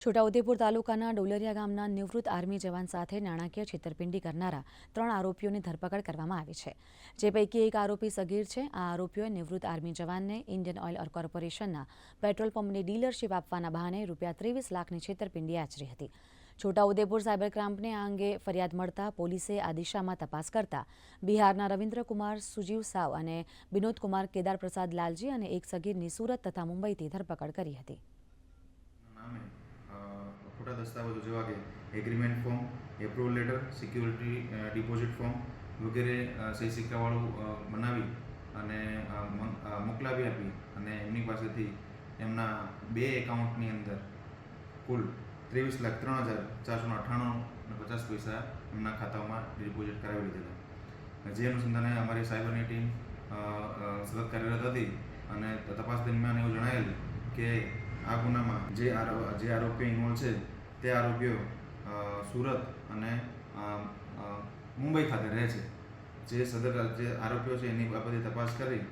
છોટાઉદેપુર તાલુકાના ડોલરિયા ગામના નિવૃત્ત આર્મી જવાન સાથે નાણાકીય છેતરપિંડી કરનારા ત્રણ આરોપીઓની ધરપકડ કરવામાં આવી છે. જે પૈકી એક આરોપી સગીર છે. આ આરોપીઓએ નિવૃત્ત આર્મી જવાનને ઇન્ડિયન ઓઇલ કોર્પોરેશનના પેટ્રોલ પંપની ડીલરશીપ આપવાના બહાને રૂપિયા ત્રેવીસ લાખની છેતરપિંડી આચરી હતી. છોટાઉદેપુર સાયબર ક્રાઇમને આ અંગે ફરિયાદ મળતા પોલીસે આ દિશામાં તપાસ કરતા બિહારના રવિન્દ્રકુમાર, સુજીવ સાવ અને વિનોદકુમાર કેદાર પ્રસાદ લાલજી અને એક સગીરની સુરત તથા મુંબઈથી ધરપકડ કરી હતી. દસ્તાવેજો જેવા કે agreement form approval letter security deposit form વગેરે સહી સિક્કાવાળું બનાવી અને મોકલાવી આપી અને એમની પાસેથી એમના બે એકાઉન્ટની અંદર કુલ ત્રેવીસ લાખ ત્રણ હજાર ચારસો અઠ્ઠાણું અને પચાસ પૈસા એમના ખાતામાં ડિપોઝિટ કરાવી લીધેલા. જે અનુસંધાને અમારી સાયબરની ટીમ સતત કાર્યરત હતી અને તપાસ દરમિયાન એવું જણાયેલ કે આ ગુનામાં જે આરોપી ઇન્વોલ્વ છે તે આરોપીઓ સુરત અને મુંબઈ ખાતે રહે છે. જે સદર, જે આરોપીઓ છે એની બાબતે તપાસ કરી